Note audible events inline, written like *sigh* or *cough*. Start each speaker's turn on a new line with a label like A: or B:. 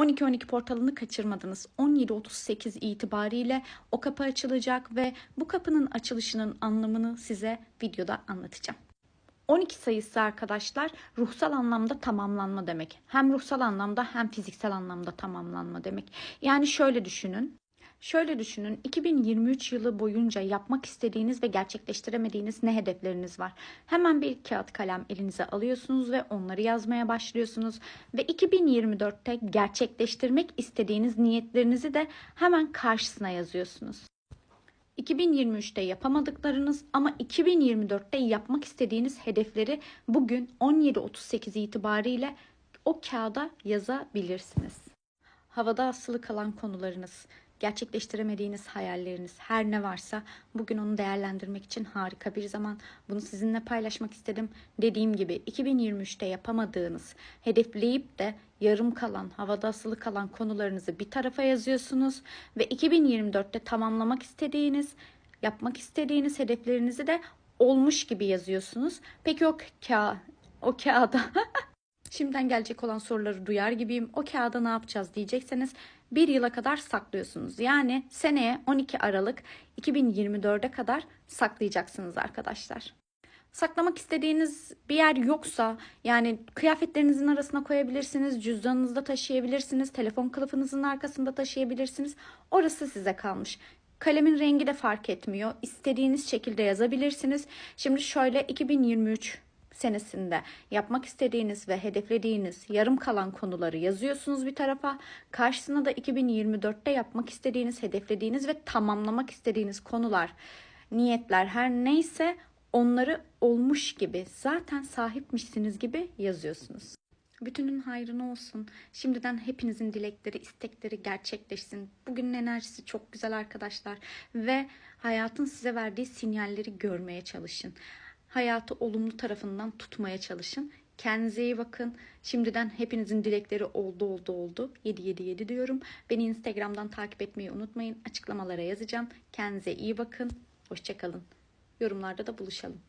A: 12-12 portalını kaçırmadınız. 17.38 itibariyle o kapı açılacak ve bu kapının açılışının anlamını size videoda anlatacağım. 12 sayısı arkadaşlar ruhsal anlamda tamamlanma demek. Hem ruhsal anlamda hem fiziksel anlamda tamamlanma demek. Yani şöyle düşünün. Şöyle düşünün 2023 yılı boyunca yapmak istediğiniz ve gerçekleştiremediğiniz ne hedefleriniz var? Hemen bir kağıt kalem elinize alıyorsunuz ve onları yazmaya başlıyorsunuz. Ve 2024'te gerçekleştirmek istediğiniz niyetlerinizi de hemen karşısına yazıyorsunuz. 2023'te yapamadıklarınız ama 2024'te yapmak istediğiniz hedefleri bugün 17.38 itibariyle o kağıda yazabilirsiniz. Havada asılı kalan konularınız, gerçekleştiremediğiniz hayalleriniz, her ne varsa bugün onu değerlendirmek için harika bir zaman. Bunu sizinle paylaşmak istedim. Dediğim gibi 2023'te yapamadığınız, hedefleyip de yarım kalan, havada asılı kalan konularınızı bir tarafa yazıyorsunuz ve 2024'te tamamlamak istediğiniz, yapmak istediğiniz hedeflerinizi de olmuş gibi yazıyorsunuz. Peki o ka o kağıda *laughs* Şimdiden gelecek olan soruları duyar gibiyim. O kağıda ne yapacağız diyecekseniz bir yıla kadar saklıyorsunuz. Yani seneye 12 Aralık 2024'e kadar saklayacaksınız arkadaşlar. Saklamak istediğiniz bir yer yoksa yani kıyafetlerinizin arasına koyabilirsiniz, cüzdanınızda taşıyabilirsiniz, telefon kılıfınızın arkasında taşıyabilirsiniz. Orası size kalmış. Kalemin rengi de fark etmiyor. İstediğiniz şekilde yazabilirsiniz. Şimdi şöyle 2023 senesinde yapmak istediğiniz ve hedeflediğiniz yarım kalan konuları yazıyorsunuz bir tarafa. Karşısına da 2024'te yapmak istediğiniz, hedeflediğiniz ve tamamlamak istediğiniz konular, niyetler her neyse onları olmuş gibi, zaten sahipmişsiniz gibi yazıyorsunuz. Bütünün hayrına olsun. Şimdiden hepinizin dilekleri, istekleri gerçekleşsin. Bugünün enerjisi çok güzel arkadaşlar ve hayatın size verdiği sinyalleri görmeye çalışın hayatı olumlu tarafından tutmaya çalışın. Kendinize iyi bakın. Şimdiden hepinizin dilekleri oldu oldu oldu. 777 diyorum. Beni Instagram'dan takip etmeyi unutmayın. Açıklamalara yazacağım. Kendinize iyi bakın. Hoşçakalın. Yorumlarda da buluşalım.